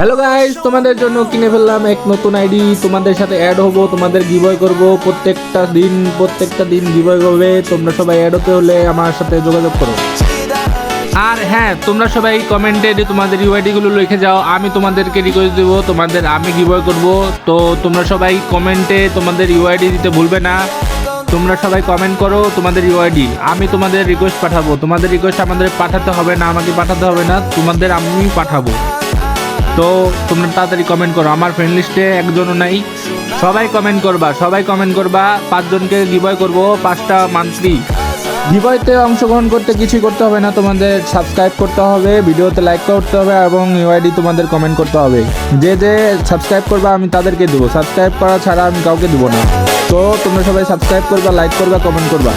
Hello guys তোমাদের জন্য কিনে ফেললাম এক নতুন আইডি তোমাদের সাথে অ্যাড হব, তোমাদের গিভয় করব। প্রত্যেকটা দিন প্রত্যেকটা দিন গিভয় হবে তোমরা সবাই অ্যাড হতে হলে আমার সাথে যোগাযোগ করো। আর হ্যাঁ তোমরা সবাই কমেন্টে তোমাদের ইউআইডি গুলো লিখে যাও। আমি তোমাদেরকে রিকোয়েস্ট দেবো, তোমাদের আমি গিভয় করব। তো তোমরা সবাই কমেন্টে তোমাদের ইউআইডি দিতে ভুলবে না। তোমরা সবাই কমেন্ট করো তোমাদের ইউআইডি আমি তোমাদের রিকোয়েস্ট পাঠাবো। তোমাদের রিকোয়েস্ট আমাদের পাঠাতে হবে না, আমাকে পাঠাতে হবে না। তোমাদের আমি পাঠাবো। তো তোমরা তাড়াতাড়ি কমেন্ট করো। আমার ফ্রেন্ড লিস্টে একজনও নাই। সবাই কমেন্ট করবা, সবাই কমেন্ট করবা। পাঁচজনকে গিভয় করব পাঁচটা মান্থলি গিভয়তে অংশগ্রহণ করতে কিছুই করতে হবে না, তোমাদের সাবস্ক্রাইব করতে হবে, ভিডিওতে লাইক করতে হবে এবং ইউআইডি তোমাদের কমেন্ট করতে হবে। যে যে সাবস্ক্রাইব করবা, আমি তাদেরকে দেবো। সাবস্ক্রাইব করা ছাড়া আমি কাউকে দেবো না। তো তোমরা সবাই সাবস্ক্রাইব করবা লাইক করবা কমেন্ট করবা।